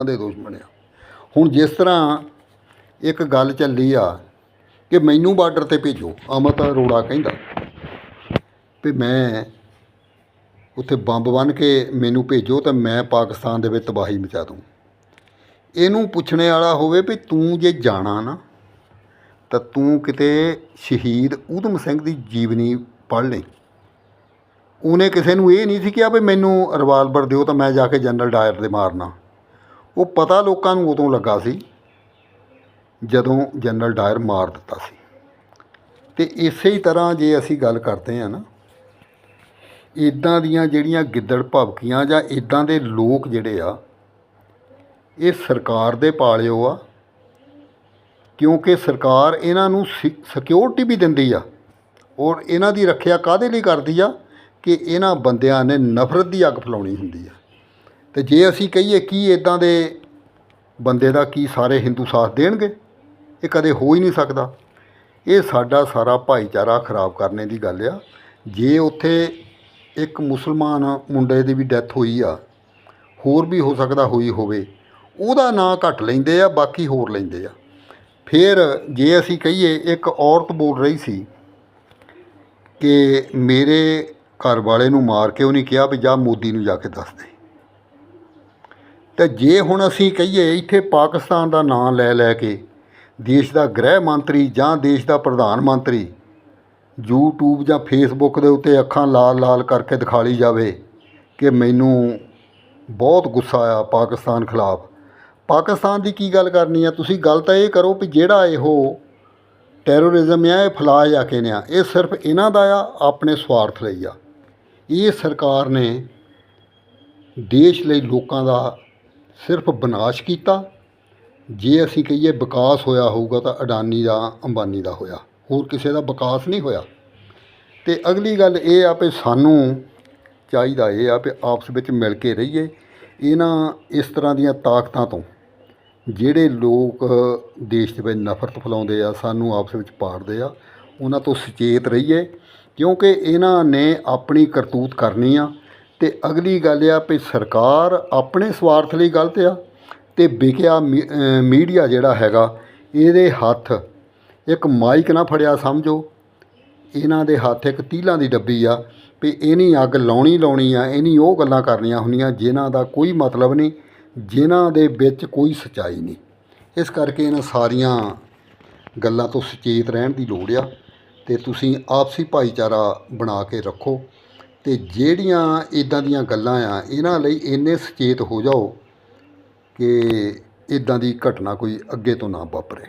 ਦੇ ਦੁਸ਼ਮਣ ਆ। ਹੁਣ ਜਿਸ ਤਰ੍ਹਾਂ ਇੱਕ ਗੱਲ ਚੱਲੀ ਆ ਕਿ ਮੈਨੂੰ ਬਾਰਡਰ ਤੇ ਭੇਜੋ ਅਮਿਤ ਅਰੋੜਾ ਕਹਿੰਦਾ ਵੀ ਮੈਂ ਉੱਥੇ ਬੰਬ ਬੰਨ ਕੇ ਮੈਨੂੰ ਭੇਜੋ ਤਾਂ ਮੈਂ ਪਾਕਿਸਤਾਨ ਦੇ ਵਿੱਚ ਤਬਾਹੀ ਮਚਾ ਦੂੰ। ਇਹਨੂੰ ਪੁੱਛਣੇ ਵਾਲਾ ਹੋਵੇ ਵੀ ਤੂੰ ਜੇ ਜਾਣਾ ਨਾ, ਤਾਂ ਤੂੰ ਕਿਤੇ ਸ਼ਹੀਦ ਊਧਮ ਸਿੰਘ ਦੀ ਜੀਵਨੀ ਪੜ੍ਹ ਲਈ ਉਹਨੇ ਕਿਸੇ ਨੂੰ ਇਹ ਨਹੀਂ ਸੀ ਕਿਹਾ ਵੀ ਮੈਨੂੰ ਰਿਵਾਲਵਰ ਦਿਓ ਤਾਂ ਮੈਂ ਜਾ ਕੇ ਜਨਰਲ ਡਾਇਰ ਦੇ ਮਾਰਨਾ। ਉਹ ਪਤਾ ਲੋਕਾਂ ਨੂੰ ਉਦੋਂ ਲੱਗਾ ਸੀ ਜਦੋਂ ਜਨਰਲ ਡਾਇਰ ਮਾਰ ਦਿੱਤਾ ਸੀ। ਤੇ ਇਸੇ ਹੀ ਤਰ੍ਹਾਂ ਜੇ ਅਸੀਂ ਗੱਲ ਕਰਦੇ ਹਾਂ ਨਾ ਇਦਾਂ ਦੀਆਂ ਜਿਹੜੀਆਂ ਗਿੱਦੜ ਭਵਕੀਆਂ ਜਾਂ ਇਦਾਂ ਦੇ ਲੋਕ ਜਿਹੜੇ ਆ, ਇਹ ਸਰਕਾਰ ਦੇ ਪਾਲਿਓ ਆ, ਕਿਉਂਕਿ ਸਰਕਾਰ ਇਹਨਾਂ ਨੂੰ ਸਿਕਿਉਰਿਟੀ ਵੀ ਦਿੰਦੀ ਆ ਔਰ ਇਹਨਾਂ ਦੀ ਰੱਖਿਆ ਕਾਦੇ ਲਈ ਕਰਦੀ ਆ? ਕਿ ਇਹਨਾਂ ਬੰਦਿਆਂ ਨੇ ਨਫ਼ਰਤ ਦੀ ਅੱਗ ਫਲਾਉਣੀ ਹੁੰਦੀ ਆ। ਅਤੇ ਜੇ ਅਸੀਂ ਕਹੀਏ ਕੀ ਇੱਦਾਂ ਦੇ ਬੰਦੇ ਦਾ ਕੀ ਸਾਰੇ ਹਿੰਦੂ ਸਾਥ ਦੇਣਗੇ, ਇਹ ਕਦੇ ਹੋ ਹੀ ਨਹੀਂ ਸਕਦਾ। ਇਹ ਸਾਡਾ ਸਾਰਾ ਭਾਈਚਾਰਾ ਖਰਾਬ ਕਰਨੇ ਦੀ ਗੱਲ ਆ। ਜੇ ਉੱਥੇ ਇੱਕ ਮੁਸਲਮਾਨ ਮੁੰਡੇ ਦੀ ਵੀ ਡੈਥ ਹੋਈ ਆ, ਹੋਰ ਵੀ ਹੋ ਸਕਦਾ ਹੋਈ ਹੋਵੇ, ਉਹਦਾ ਨਾਂ ਘੱਟ ਲੈਂਦੇ ਆ, ਬਾਕੀ ਹੋਰ ਲੈਂਦੇ ਆ। ਫਿਰ ਜੇ ਅਸੀਂ ਕਹੀਏ, ਇੱਕ ਔਰਤ ਬੋਲ ਰਹੀ ਸੀ ਕਿ ਮੇਰੇ ਘਰ ਵਾਲੇ ਨੂੰ ਮਾਰ ਕੇ ਉਹਨੇ ਕਿਹਾ ਵੀ ਜਾ ਮੋਦੀ ਨੂੰ ਜਾ ਕੇ ਦੱਸ ਦੇ। ਤੇ ਜੇ ਹੁਣ ਅਸੀਂ ਕਹੀਏ ਇੱਥੇ ਪਾਕਿਸਤਾਨ ਦਾ ਨਾਂ ਲੈ ਲੈ ਕੇ ਦੇਸ਼ ਦਾ ਗ੍ਰਹਿ ਮੰਤਰੀ ਜਾਂ ਦੇਸ਼ ਦਾ ਪ੍ਰਧਾਨ ਮੰਤਰੀ, YouTube ਜਾਂ Facebook ਦੇ ਉੱਤੇ ਅੱਖਾਂ ਲਾਲ ਲਾਲ ਕਰਕੇ ਦਿਖਾਲੀ ਜਾਵੇ ਕਿ ਮੈਨੂੰ ਬਹੁਤ ਗੁੱਸਾ ਆ ਪਾਕਿਸਤਾਨ ਖਿਲਾਫ। ਪਾਕਿਸਤਾਨ ਦੀ ਕੀ ਗੱਲ ਕਰਨੀ ਆ? ਤੁਸੀਂ ਗੱਲ ਤਾਂ ਇਹ ਕਰੋ ਵੀ ਜਿਹੜਾ ਇਹੋ ਟੈਰੋਰਿਜ਼ਮ ਆ, ਇਹ ਫੈਲਾ ਜਾ ਕੇ ਨੇ ਆ? ਇਹ ਸਿਰਫ ਇਹਨਾਂ ਦਾ ਆ, ਆਪਣੇ ਸਵਾਰਥ ਲਈ ਆ। ਇਹ ਸਰਕਾਰ ਨੇ ਦੇਸ਼ ਲਈ ਲੋਕਾਂ ਦਾ ਸਿਰਫ ਵਿਨਾਸ਼ ਕੀਤਾ। ਜੇ ਅਸੀਂ ਕਹੀਏ ਵਿਕਾਸ ਹੋਇਆ ਹੋਊਗਾ ਤਾਂ ਅਡਾਨੀ ਦਾ, ਅੰਬਾਨੀ ਦਾ ਹੋਇਆ। ਹੋਰ ਕਿਸੇ ਦਾ ਵਿਕਾਸ ਨਹੀਂ ਹੋਇਆ। ਤੇ ਅਗਲੀ ਗੱਲ ਇਹ ਆ ਵੀ ਸਾਨੂੰ ਚਾਹੀਦਾ ਇਹ ਆ ਵੀ ਆਪਸ ਵਿੱਚ ਮਿਲ ਕੇ ਰਹੀਏ। ਇਹਨਾਂ ਇਸ ਤਰ੍ਹਾਂ ਦੀਆਂ ਤਾਕਤਾਂ ਤੋਂ ਜਿਹੜੇ ਲੋਕ ਦੇਸ਼ ਦੇ ਵਿੱਚ ਨਫ਼ਰਤ ਫੈਲਾਉਂਦੇ ਆ, ਸਾਨੂੰ ਆਪਸ ਵਿੱਚ ਪਾੜਦੇ ਆ, ਉਹਨਾਂ ਤੋਂ ਸੁਚੇਤ ਰਹੀਏ। ਕਿਉਂਕਿ ਇਹਨਾਂ ਨੇ ਆਪਣੀ ਕਰਤੂਤ ਕਰਨੀ ਆ। ਤੇ ਅਗਲੀ ਗੱਲ ਆ ਵੀ ਸਰਕਾਰ ਆਪਣੇ ਸਵਾਰਥ ਲਈ ਗਲਤ ਆ ਤੇ ਵਿਕਿਆ ਮੀ- ਮੀਡੀਆ ਜਿਹੜਾ ਹੈਗਾ, ਇਹਦੇ ਹੱਥ ਇੱਕ ਮਾਈਕ ਨਾ ਫੜਿਆ ਸਮਝੋ। ਇਹਨਾਂ ਦੇ ਹੱਥ ਇੱਕ ਤੀਲਾਂ ਦੀ ਡੱਬੀ ਆ ਵੀ ਇਹਨੀ ਅੱਗ ਲਾਉਣੀ ਲਾਉਣੀ ਆ, ਇਹਨੀ ਉਹ ਗੱਲਾਂ ਕਰਨੀਆਂ ਹੁੰਦੀਆਂ ਜਿਨ੍ਹਾਂ ਦਾ ਕੋਈ ਮਤਲਬ ਨਹੀਂ, ਜਿਨ੍ਹਾਂ ਦੇ ਵਿੱਚ ਕੋਈ ਸਚਾਈ ਨਹੀਂ। ਇਸ ਕਰਕੇ ਇਹਨਾਂ ਸਾਰੀਆਂ ਗੱਲਾਂ ਤੋਂ ਸੁਚੇਤ ਰਹਿਣ ਦੀ ਲੋੜ ਆ ਤੇ ਤੁਸੀਂ ਆਪਸੀ ਭਾਈਚਾਰਾ ਬਣਾ ਕੇ ਰੱਖੋ। ਅਤੇ ਜਿਹੜੀਆਂ ਇੱਦਾਂ ਦੀਆਂ ਗੱਲਾਂ ਆ, ਇਹਨਾਂ ਲਈ ਇੰਨੇ ਸੁਚੇਤ ਹੋ ਜਾਓ ਕਿ ਇੱਦਾਂ ਦੀ ਘਟਨਾ ਕੋਈ ਅੱਗੇ ਤੋਂ ਨਾ ਵਾਪਰੇ।